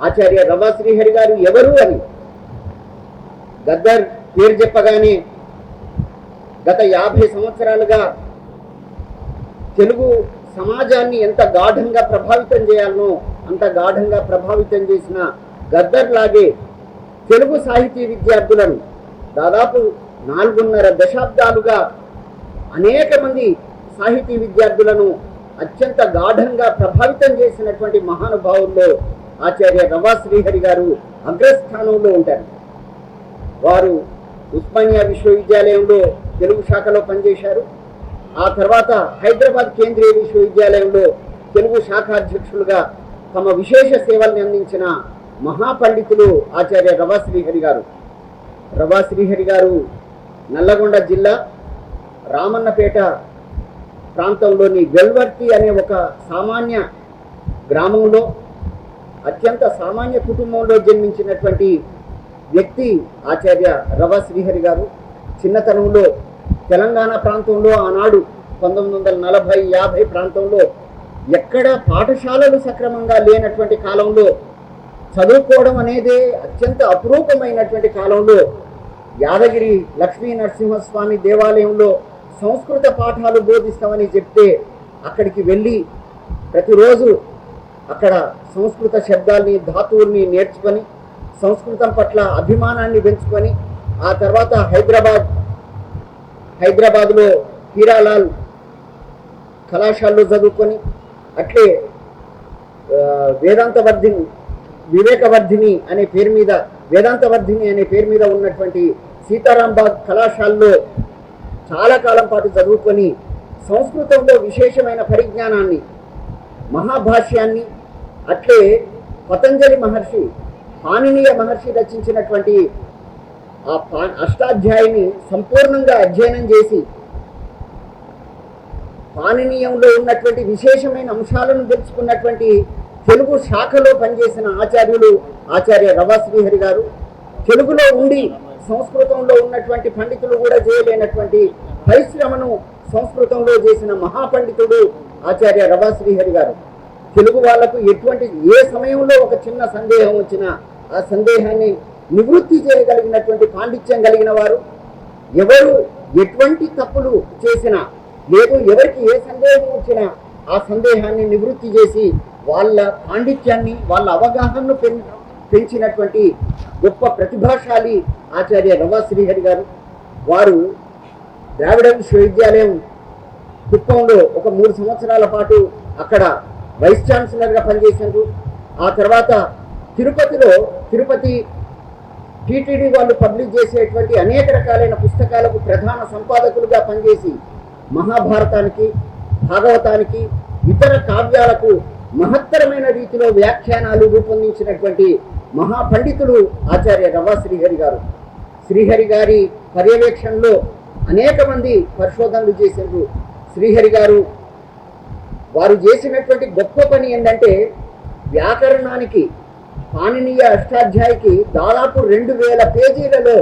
ఆచార్య రవా శ్రీహరి గారు ఎవరు అని గద్దర్ పేరు చెప్పగానే గత యాభై సంవత్సరాలుగా తెలుగు సమాజాన్ని ఎంత గాఢంగా ప్రభావితం చేయాలనో అంత గాఢంగా ప్రభావితం చేసిన గద్దర్ లాగే తెలుగు సాహితీ విద్యార్థులను దాదాపు నాలుగున్నర దశాబ్దాలుగా అనేక మంది సాహితీ విద్యార్థులను అత్యంత గాఢంగా ప్రభావితం చేసినటువంటి మహానుభావుల్లో ఆచార్య రవా శ్రీహరి గారు అగ్రస్థానంలో ఉంటారు. వారు ఉస్మానియా విశ్వవిద్యాలయంలో తెలుగు శాఖలో పనిచేశారు. ఆ తర్వాత హైదరాబాద్ కేంద్రీయ విశ్వవిద్యాలయంలో తెలుగు శాఖ అధ్యక్షులుగా తమ విశేష సేవల్ని అందించిన మహాపండితులు ఆచార్య రవా శ్రీహరి గారు. రవా శ్రీహరి గారు నల్లగొండ జిల్లా రామన్నపేట ప్రాంతంలోని వెల్వర్తి అనే ఒక సామాన్య గ్రామంలో అత్యంత సామాన్య కుటుంబంలో జన్మించినటువంటి వ్యక్తి ఆచార్య రవ శ్రీహరి గారు. చిన్నతనంలో తెలంగాణ ప్రాంతంలో ఆనాడు పంతొమ్మిది వందల నలభై యాభై ప్రాంతంలో ఎక్కడ పాఠశాలలు సక్రమంగా లేనటువంటి కాలంలో చదువుకోవడం అనేది అత్యంత అపురూపమైనటువంటి కాలంలో యాదగిరి లక్ష్మీ నరసింహస్వామి దేవాలయంలో సంస్కృత పాఠాలు బోధిస్తామని చెప్తే అక్కడికి వెళ్ళి ప్రతిరోజు అక్కడ సంస్కృత శబ్దాల్ని ధాతువుల్ని నేర్చుకొని సంస్కృతం పట్ల అభిమానాన్ని పెంచుకొని ఆ తర్వాత హైదరాబాద్ హైదరాబాద్లో హీరాలాల్ కళాశాలలో చదువుకొని అట్లే వేదాంతవర్ధిని వివేకవర్ధిని అనే పేరు మీద వేదాంతవర్ధిని అనే పేరు మీద ఉన్నటువంటి సీతారాంబాగ్ కళాశాలలో చాలా కాలం పాటు చదువుకొని సంస్కృతంలో విశేషమైన పరిజ్ఞానాన్ని మహాభాష్యాన్ని అట్లే పతంజలి మహర్షి పాణినీయ మహర్షి రచించినటువంటి ఆ పా అష్టాధ్యాయిని సంపూర్ణంగా అధ్యయనం చేసి పాణినీయంలో ఉన్నటువంటి విశేషమైన అంశాలను తెలుసుకున్నటువంటి తెలుగు శాఖలో పనిచేసిన ఆచార్యులు ఆచార్య రవా శ్రీహరి గారు తెలుగులో ఉండి సంస్కృతంలో ఉన్నటువంటి పండితులు కూడా చేయలేనటువంటి పరిశ్రమను సంస్కృతంలో చేసిన మహాపండితుడు ఆచార్య రవా శ్రీహరి గారు. తెలుగు వాళ్ళకు ఎటువంటి ఏ సమయంలో ఒక చిన్న సందేహం వచ్చినా ఆ సందేహాన్ని నివృత్తి చేయగలిగినటువంటి పాండిత్యం కలిగిన వారు ఎవరు ఎటువంటి తప్పులు చేసినా లేదు ఎవరికి ఏ సందేహం వచ్చినా ఆ సందేహాన్ని నివృత్తి చేసి వాళ్ళ పాండిత్యాన్ని వాళ్ళ అవగాహనను పెంచినటువంటి గొప్ప ప్రతిభాశాలి ఆచార్య రవా శ్రీహరి గారు. వారు ద్రావిడ విశ్వవిద్యాలయం కుప్పంలో ఒక మూడు సంవత్సరాల పాటు అక్కడ వైస్ ఛాన్సలర్గా పనిచేశారు ఆ తర్వాత తిరుపతిలో తిరుపతి టీటీడీ వాళ్ళు పబ్లిష్ చేసేటువంటి అనేక రకాలైన పుస్తకాలకు ప్రధాన సంపాదకులుగా పనిచేసి మహాభారతానికి భాగవతానికి ఇతర కావ్యాలకు మహత్తరమైన రీతిలో వ్యాఖ్యానాలు రూపొందించినటువంటి మహాపండితుడు ఆచార్య రవా శ్రీహరి గారు. శ్రీహరి గారి పర్యవేక్షణలో అనేక మంది పరిశోధనలు చేశారు శ్రీహరి గారు వారు చేసినటువంటి గొప్ప పని ఏంటంటే వ్యాకరణానికి పాణినీయ అష్టాధ్యాయికి దాదాపు రెండు వేల పేజీలలో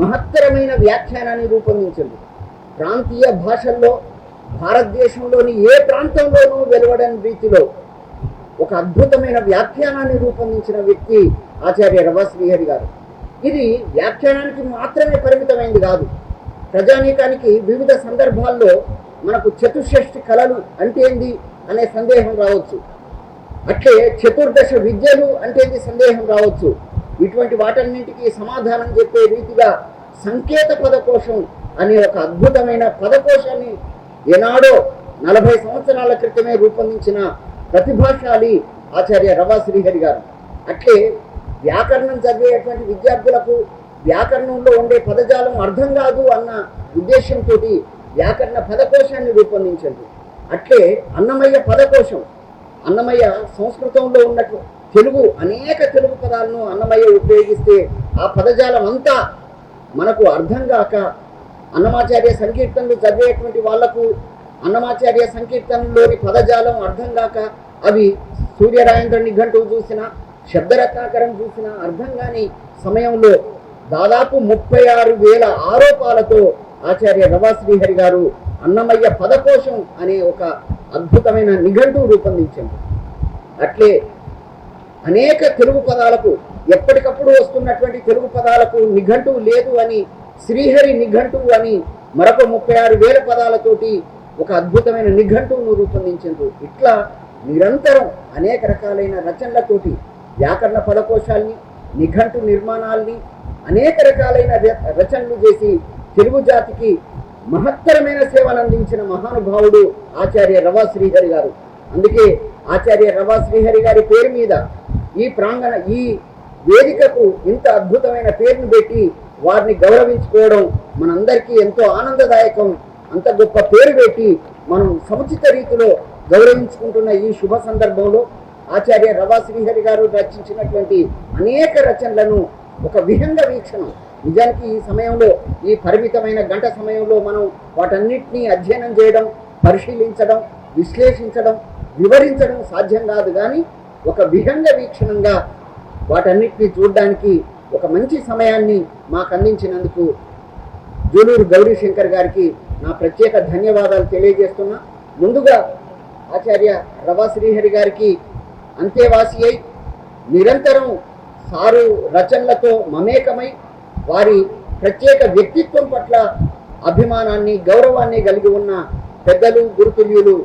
మహత్తరమైన వ్యాఖ్యానాన్ని రూపొందించింది. ప్రాంతీయ భాషల్లో భారతదేశంలోని ఏ ప్రాంతంలోనూ వెలువడని రీతిలో ఒక అద్భుతమైన వ్యాఖ్యానాన్ని రూపొందించిన వ్యక్తి ఆచార్య రవ శ్రీహరి గారు. ఇది వ్యాఖ్యానానికి మాత్రమే పరిమితమైంది కాదు. ప్రజానీకానికి వివిధ సందర్భాల్లో మనకు చతుషష్ఠి కళలు అంటే ఏంటి అనే సందేహం రావచ్చు. అట్లే చతుర్దశ విద్యలు అంటే ఏంటి సందేహం రావచ్చు. ఇటువంటి వాటన్నింటికి సమాధానం చెప్పే రీతిగా సంకేత పదకోశం అనే ఒక అద్భుతమైన పదకోశాన్ని ఏనాడో నలభై సంవత్సరాల క్రితమే రూపొందించిన ప్రతిభాశాలి ఆచార్య రవా శ్రీహరి గారు. అట్లే వ్యాకరణం చదివేటువంటి విద్యార్థులకు వ్యాకరణంలో ఉండే పదజాలం అర్థం కాదు అన్న ఉద్దేశంతో వ్యాకరణ పదకోశాన్ని రూపొందించండి. అట్లే అన్నమయ్య పదకోశం. అన్నమయ్య సంస్కృతంలో ఉన్నట్టు తెలుగు అనేక తెలుగు పదాలను అన్నమయ్య ఉపయోగిస్తే ఆ పదజాలం అంతా మనకు అర్థం కాక అన్నమాచార్య సంకీర్తనలు చదివేటువంటి వాళ్ళకు అన్నమాచార్య సంకీర్తనలోని పదజాలం అర్థం కాక అవి సూర్యరాయేంద్ర నిఘంటువు చూసిన శబ్దరత్నాకరం చూసిన అర్థం కాని సమయంలో దాదాపు ముప్పై ఆరు వేల ఆరోపాలతో ఆచార్య రవా శ్రీహరి గారు అన్నమయ్య పదకోశం అనే ఒక అద్భుతమైన నిఘంటువు రూపొందించింది అట్లే అనేక తెలుగు పదాలకు ఎప్పటికప్పుడు వస్తున్నటువంటి తెలుగు పదాలకు నిఘంటువు లేదు అని శ్రీహరి నిఘంటువు అని మరొక ముప్పై ఆరు వేల పదాలతోటి ఒక అద్భుతమైన నిఘంటువును రూపొందించారు. ఇట్లా నిరంతరం అనేక రకాలైన రచనలతోటి వ్యాకరణ పదకోశాల్ని నిఘంటు నిర్మాణాల్ని అనేక రకాలైన ర- రచనలు చేసి తెలుగు జాతికి మహత్తరమైన సేవలు అందించిన మహానుభావుడు ఆచార్య రవా శ్రీహరి గారు. అందుకే ఆచార్య రవా శ్రీహరి గారి పేరు మీద ఈ ప్రాంగణ ఈ వేదికకు ఇంత అద్భుతమైన పేరును పెట్టి వారిని గౌరవించుకోవడం మనందరికీ ఎంతో ఆనందదాయకం. అంత గొప్ప పేరు పెట్టి మనం సముచిత రీతిలో గౌరవించుకుంటున్న ఈ శుభ సందర్భంలో ఆచార్య రవా శ్రీహరి గారు రచించినటువంటి అనేక రచనలను ఒక విహంగ వీక్షణం నిజానికి ఈ సమయంలో ఈ పరిమితమైన గంట సమయంలో మనం వాటన్నిటినీ అధ్యయనం చేయడం పరిశీలించడం విశ్లేషించడం వివరించడం సాధ్యం కాదు. కానీ ఒక విహంగ వీక్షణంగా వాటన్నిటిని చూడడానికి ఒక మంచి సమయాన్ని మాకు అందించినందుకు జూలూరు గౌరీశంకర్ గారికి నా ప్రత్యేక ధన్యవాదాలు తెలియజేస్తున్నా. ముందుగా ఆచార్య రవా శ్రీహరి గారికి అంతేవాసి అయి నిరంతరం సారు రచనలతో మమేకమై వారి ప్రత్యేక వ్యక్తిత్వం పట్ల అభిమానాన్ని గౌరవాన్ని కలిగి ఉన్న పెద్దలు గురుతుల్యులు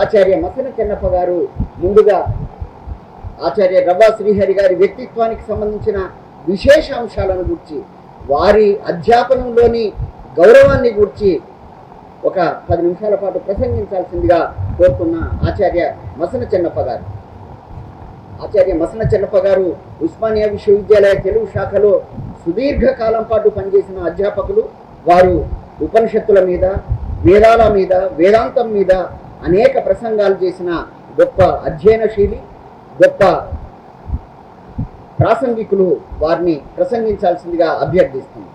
ఆచార్య మసన చెన్నప్ప గారు ముందుగా ఆచార్య రవ్వా శ్రీహరి గారి వ్యక్తిత్వానికి సంబంధించిన విశేష అంశాలను గురించి వారి అధ్యాపనంలోని గౌరవాన్ని గురించి ఒక పది నిమిషాల పాటు ప్రసంగించాల్సిందిగా కోరుతున్న ఆచార్య మసన చెన్నప్ప గారు. ఆచార్య మసన చెన్నప్ప గారు ఉస్మానియా విశ్వవిద్యాలయ తెలుగు శాఖలో సుదీర్ఘ కాలం పాటు పనిచేసిన అధ్యాపకులు వారు ఉపనిషత్తుల మీద వేదాల మీద వేదాంతం మీద అనేక ప్రసంగాలు చేసిన గొప్ప అధ్యయనశీలి గొప్ప ప్రాసంగికులు వారిని ప్రసంగించాల్సిందిగా అభ్యర్థిస్తుంది